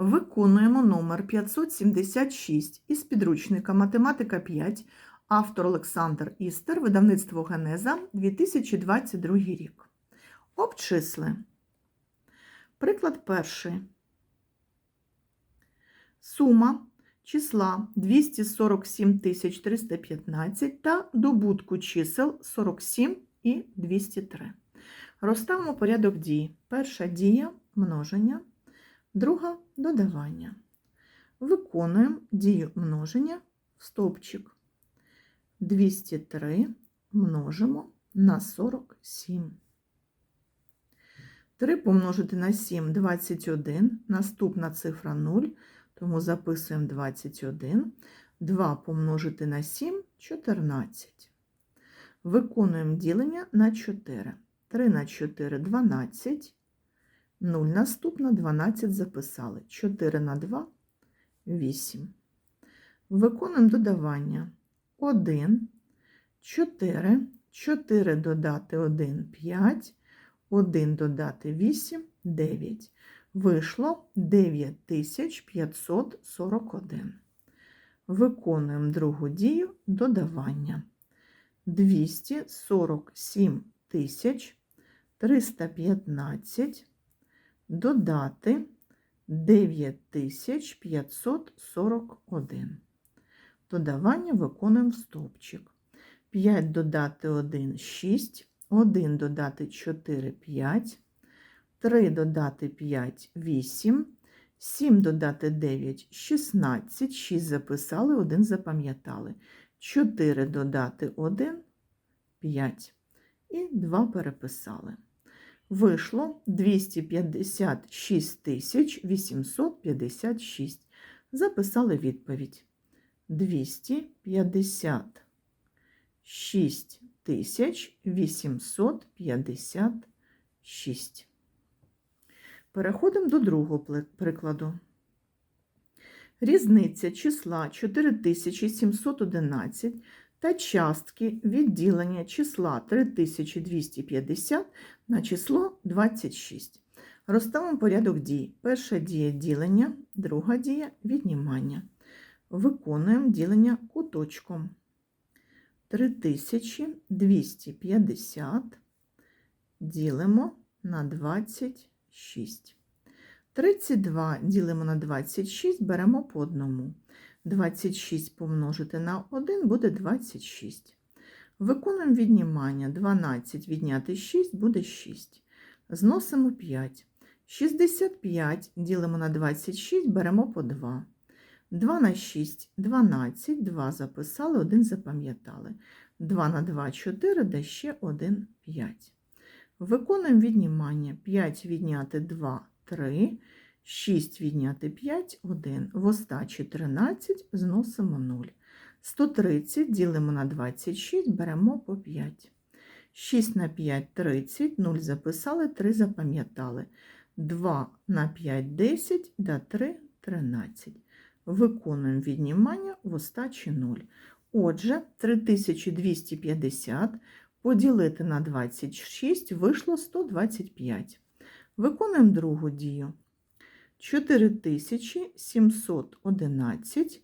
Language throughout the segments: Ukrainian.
Виконуємо номер 576 із підручника Математика 5, автор Олександр Істер, видавництво Генеза, 2022 рік. Обчисли. Приклад перший. Сума числа 247 315 та добутку чисел 47 і 203. Розставимо порядок дій. Перша дія множення, друга додавання. Виконуємо дію множення в стовпчик. 203 множимо на 47. 3 помножити на 7 21. Наступна цифра 0, тому записуємо 21. 2 помножити на 7 14. Виконуємо ділення на 4. 3 на 4 12. 0 наступна 12 записали. 4 на 2 8. Виконуємо додавання. 1, 4, 4 додати 1 5, 1 додати 8 9. Вийшло 9541. Виконуємо другу дію додавання. 247 тисяч 315 додати 9541. Додавання виконуємо в стовпчик. 5 додати 1 6, 1 додати 4 5, 3 додати 5 8, 7 додати 9 16, 6 записали, 1 запам'ятали. 4 додати 1 5 і 2 переписали. Вийшло 256 тисяч 856. Записали відповідь. 256 тисяч 856. Переходимо до другого прикладу. Різниця числа 4711 та частки відділення числа 3250 на число 26. Розставимо порядок дій. Перша дія ділення, друга дія віднімання. Виконуємо ділення куточком. 3250 ділимо на 26. 32 ділимо на 26, беремо по одному. 26 помножити на 1 буде 26. Виконуємо віднімання. 12 відняти 6 буде 6. Зносимо 5. 65 ділимо на 26, беремо по 2. 2 на 6 12, 2 записали, 1 запам'ятали. 2 на 2 4, де ще 1 5. Виконуємо віднімання. 5 відняти 2 3. 6 відняти 5 1. В остачі 13 зносимо 0. 130 ділимо на 26, беремо по 5. 6 на 5 30, 0 записали, 3 запам'ятали. 2 на 5 10, да 3 13. Виконуємо віднімання в остачі 0. Отже, 3250 поділити на 26 вийшло 125. Виконуємо другу дію. 4711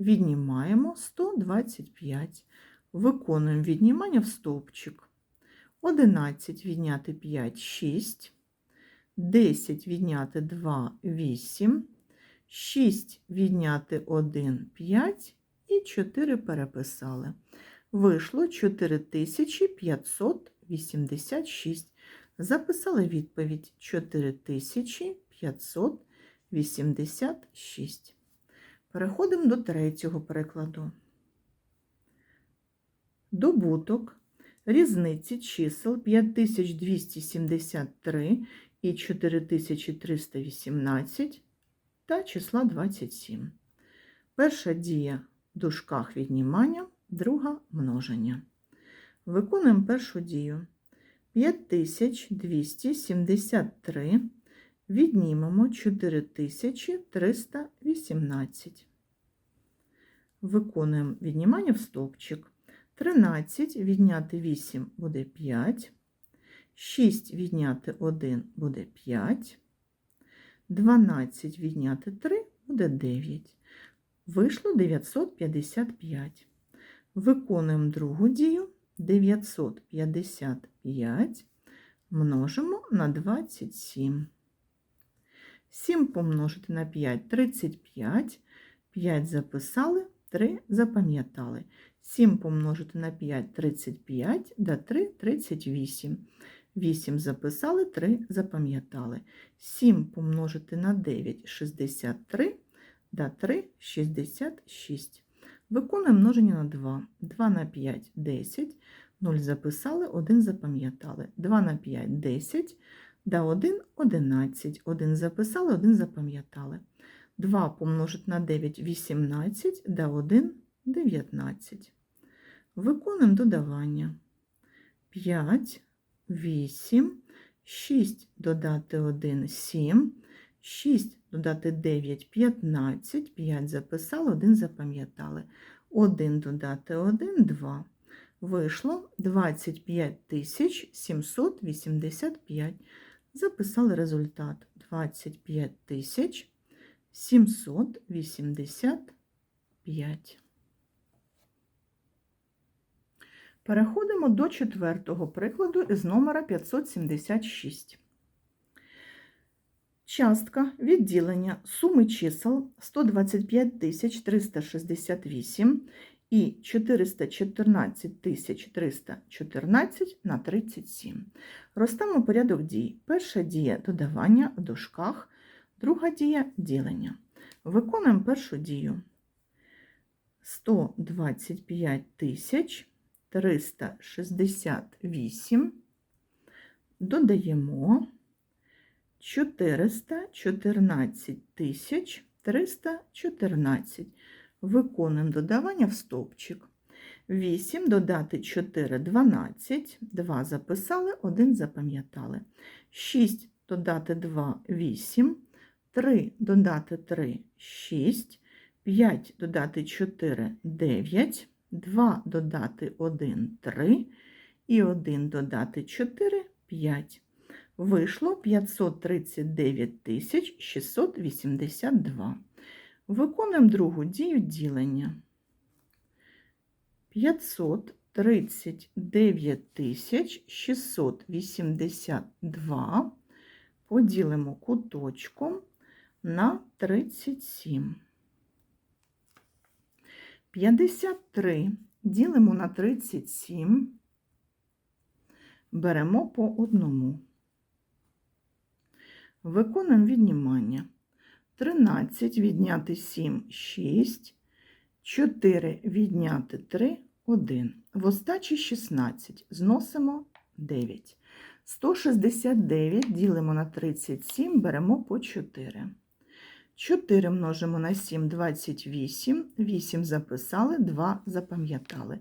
віднімаємо 125. Виконуємо віднімання в стовпчик. 11 відняти 5 6, 10 відняти 2 8, 6 відняти 1 5 і 4 переписали. Вийшло 4586. Записали відповідь 4586. Переходимо до третього прикладу. Добуток різниці чисел 5273 і 4318 та числа 27. Перша дія в дужках віднімання, друга множення. Виконуємо першу дію. 5273 віднімемо 4318. Виконуємо віднімання в стовпчик. 13 відняти 8 буде 5, 6 відняти 1 буде 5, 12 відняти 3 буде 9. Вийшло 955. Виконуємо другу дію. 955 множимо на 27. 7 помножити на 5 35. 5 записали, 3 запам'ятали. 7 помножити на 5 35, да 3 38. 8 записали, 3 запам'ятали. 7 помножити на 9 63, да 3 66. Виконуємо множення на 2. 2 на 5 10, 0 записали, 1 запам'ятали. 2 на 5 10, да 1 11, 1 записали, 1 запам'ятали. 2 помножити на 9 18, да 1 19. Виконуємо додавання. 5, 8, 6 додати 1 7, 6 додати 9 15, 5 записали, 1 запам'ятали. 1 додати 1 2. Вийшло 25 785. Записали результат 25 785. Переходимо до четвертого прикладу із номера 576. Частка відділення суми чисел 125 368 і 414 314 на 37. Розставимо порядок дій. Перша дія додавання в дужках, друга дія ділення. Виконуємо першу дію. 125 тисяч 368, додаємо 414 тисяч 314. Виконуємо додавання в стовпчик. 8 додати 4 12, 2 записали, 1 запам'ятали. 6 додати 2 8, 3 додати 3 6, 5 додати 4 9. 2 додати 1 3 і 1 додати 4 5. Вийшло 539 682. Виконуємо другу дію ділення. 539 682 поділимо куточком на 37. 53 ділимо на 37, беремо по одному. Виконуємо віднімання. 13 відняти 7 6, 4 відняти 3 1. В остачі 16 зносимо 9. 169 ділимо на 37, беремо по 4. 4 множимо на 7 28, 8 записали, 2 запам'ятали.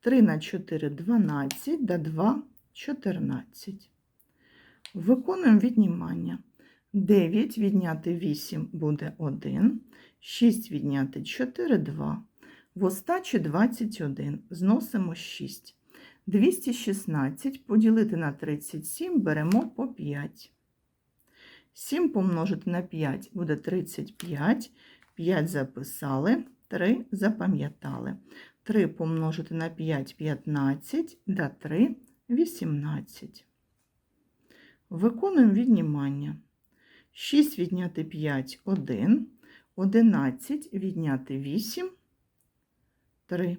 3 на 4 12, да 2 14. Виконуємо віднімання. 9 відняти 8 буде 1, 6 відняти 4 2. В остачі 21. Зносимо 6. 216 поділити на 37 беремо по 5. 7 помножити на 5 буде 35, 5 записали, 3 запам'ятали. 3 помножити на 5 15, да 3 18. Виконуємо віднімання. 6 відняти 5 1, 11 відняти 8 3.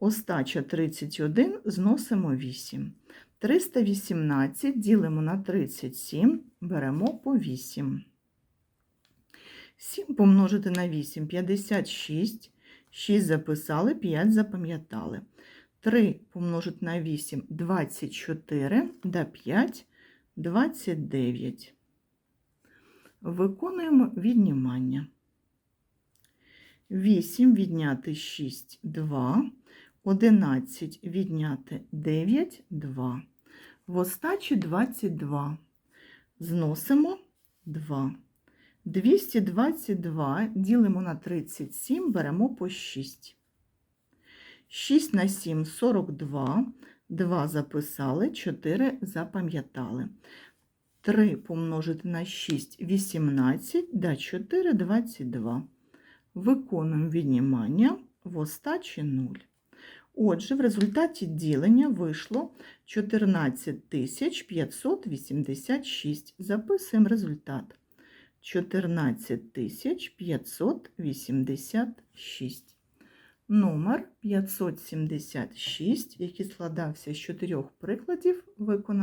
Остача 31 зносимо 8. 318 ділимо на 37, беремо по 8. 7 помножити на 8 56, 6 записали, 5 запам'ятали. 3 помножити на 8 24, да 5 29. Виконуємо віднімання. 8 відняти 6 2, 11 відняти 9 2. В остачі 22. Зносимо 2. 222 ділимо на 37, беремо по 6. 6 на 7 42. 2 записали, 4 запам'ятали. 3 помножити на 6 – 18, да 4 – 22. Виконуємо віднімання в остачі 0. Отже, в результаті ділення вийшло 14 586. Записуємо результат. 14 586. Номер 576, який складався з чотирьох прикладів, виконано.